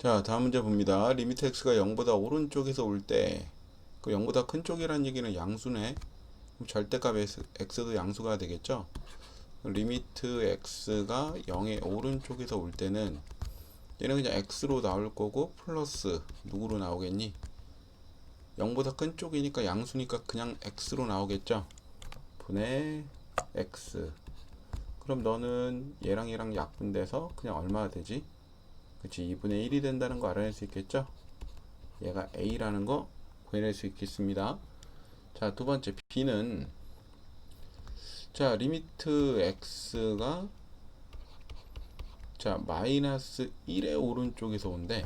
자, 다음 문제 봅니다. 리미트 x가 0보다 오른쪽에서 올 때, 그 0보다 큰 쪽이라는 얘기는 양수네. 그럼 절대값 x, x도 양수가 되겠죠? 리미트 x가 0의 오른쪽에서 올 때는 얘는 그냥 x로 나올 거고 플러스 누구로 나오겠니? 0보다 큰 쪽이니까 양수니까 그냥 x로 나오겠죠? 분의 x. 그럼 너는 얘랑 얘랑 약분돼서 그냥 얼마가 되지? 그치 2분의 1이 된다는 거 알아낼 수 있겠죠? 얘가 a라는 거 구해낼 수 있겠습니다. 자, 두 번째 b는 자, 리미트 x가 자, 마이너스 1의 오른쪽에서 온대.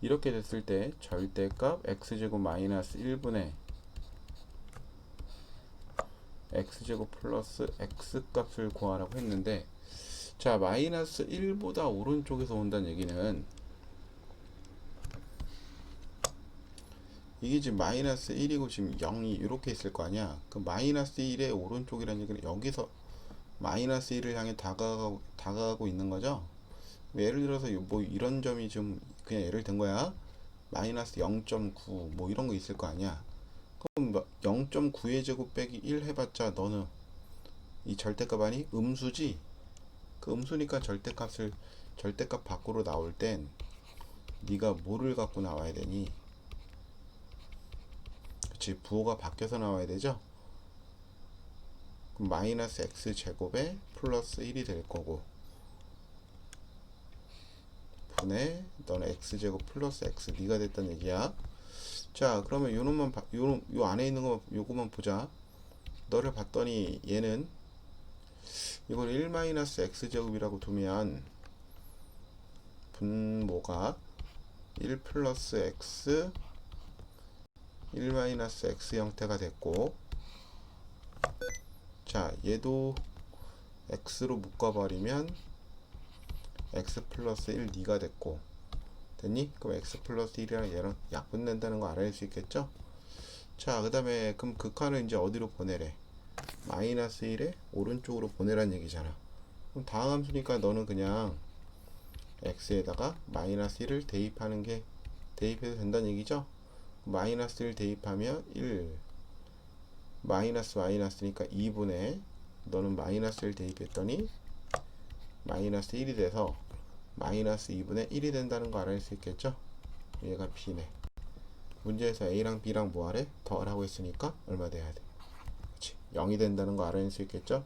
이렇게 됐을 때 절대값 x제곱 마이너스 1분의 x제곱 플러스 x값을 구하라고 했는데 자, 마이너스 1보다 오른쪽에서 온다는 얘기는 이게 지금 마이너스 1이고 지금 0이 이렇게 있을 거 아니야. 그 마이너스 1의 오른쪽이라는 얘기는 여기서 마이너스 1을 향해 다가가고, 다가가고 있는 거죠. 예를 들어서 요- 뭐 이런 점이 좀 그냥 예를 든 거야. 마이너스 0.9 뭐 이런 거 있을 거 아니야. 그럼 0.9의 제곱 빼기 1 해봤자 너는 이 절대값 아니? 음수지? 그 음수니까 절대값을 절대값 밖으로 나올 땐 네가 뭐를 갖고 나와야 되니? 그치 부호가 바뀌어서 나와야 되죠? 그럼 마이너스 x 제곱에 플러스 1이 될 거고 분의 너는 x 제곱 플러스 x 네가 됐단 얘기야. 자 그러면 요 놈만 봐- 요, 놈- 요 안에 있는 거 요거만 보자. 너를 봤더니 얘는 이걸 1 마이너스 x 제곱이라고 두면 분모가 1 플러스 x 1 마이너스 x 형태가 됐고 자 얘도 x로 묶어버리면 x 플러스 1 2가 됐고 됐니? 그럼 x 플러스 1이랑 얘랑 약분된다는 거 알아낼 수 있겠죠? 자 그 다음에 그럼 극한을 이제 어디로 보내래? 마이너스 1에 오른쪽으로 보내란 얘기잖아. 그럼 다항 함수니까 너는 그냥 x에다가 마이너스 1을 대입하는 게 대입해도 된다는 얘기죠? 마이너스 1 대입하면 1 마이너스 마이너스니까 2분의 너는 마이너스 1 대입했더니 마이너스 1이 돼서 마이너스 2분의 1이 된다는 거 알아낼 수 있겠죠? 얘가 b네. 문제에서 a랑 b랑 뭐하래? 더하라고 했으니까 얼마 돼야 돼? 그치. 0이 된다는 거 알아낼 수 있겠죠?